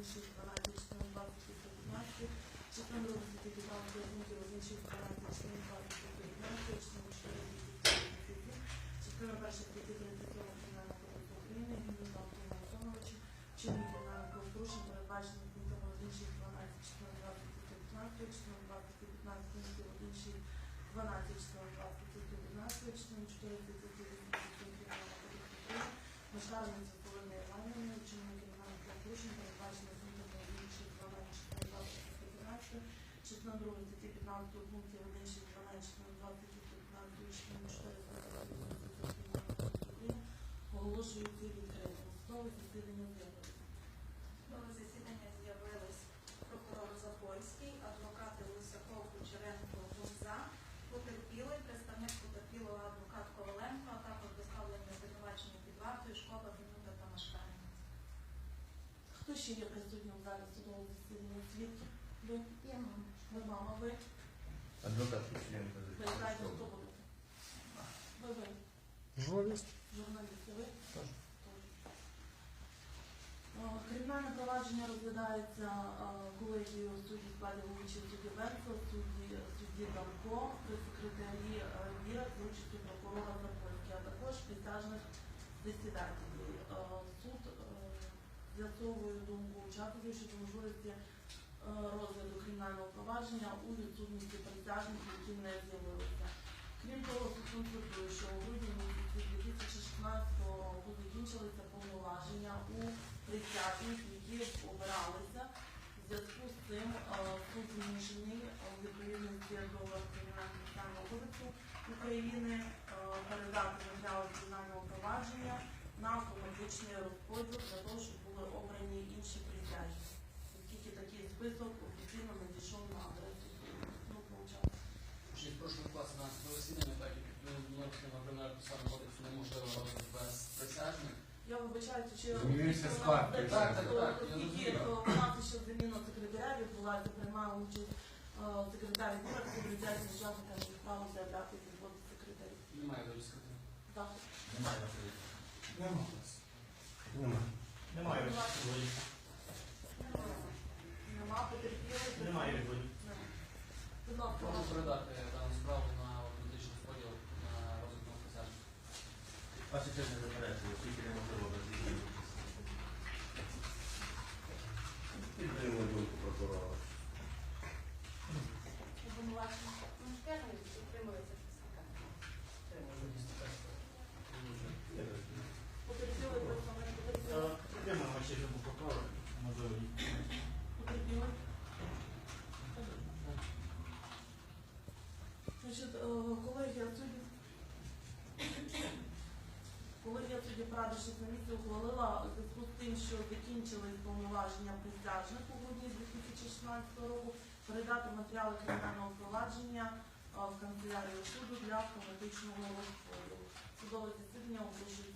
інших 12 частини 20 15, частина 2 статті 15 пунктів 1 6 12 частини 20 15, частина 4 237, частина 1 статті 37 Кримінального кодексу України, Гімн Антону Антоновичу, чинні кримінальних правопорушень, передбачених пунктами 1 6 12 частина 20 15, частина 20 15 пунктів 1 6 12 частина 20 11, частина 4 Кримінального кодексу України, Масштабниця 2 статті 15 пунктів 1 6 12 частина 20 15 частина 4 України, оголошується відкритим. Слово засідання з'явилося. До засідання з'явились прокурор Запольський, адвокати Лисаков, Кучеренко, Гунза, потерпілий, представник потерпілого адвокат Коваленко, а також доставлені звинувачення під вартою школа Гнута та Машкарина. Хто ще є присутнім залі судового засідання? Свідки? Я мама. Ви мама, ви? Адвокат Кучеренко Ви знаєте, хто буде? Ви ви? Журналіст. Журналісти, ви? Тож. Е, Кримінальне провадження розглядається е, колегією судді складі головуючого судді Верхов, судді, судді Дамко, при секретарі е, ВІР з участю прокурора Запольський, а також присяжних засідателів. Е, Суд е, з'ясовує думку учасників щодо можливості е, розгляду провадження у відсутності присяжних, які не з'явилися. Крім того, суд що у грудні місяці 2016 року закінчилися повноваження у присяжних, які обиралися. В зв'язку з цим е, суд змушений е, відповідності до Кримінального кодексу України е, передати матеріали кримінального провадження на автоматичний розподіл для того, щоб список офіційно надійшов на адресу. Ну, получалось. Чи прошу відкласти на засідання, так як до кримінального процесуального кодексу неможливо робити без присяжних. Я вибачаюся, чи Змінився склад, Так, так, так, так, я Оскільки розумію. е, у нас ще заміна секретаря відбулася, приймала участь е, секретар Віра, секретар учасника не право заявляти відводу секретарів. Немає до розкрити. Так. Немає. Нема. Нема. Немає Прошу передати дану справу на автоматичний розподіл на розвиток присяжних. Ваша честь не заперечує, оскільки неможливо без її участі. Підтримую думку прокурора. Обвинувачення. Машкарина підтримується Потерпілий представник потерпілий. Підтримуємо ще любу прокурора. Можливо, ні. Потерпілий. Значить, колегія суддів Колегія суддів на місці ухвалила у зв'язку з тим, що закінчились повноваження присяжних у грудні 2016 року, передати матеріали кримінального провадження е, в канцелярію суду для автоматичного розподілу. Судове засідання оголошується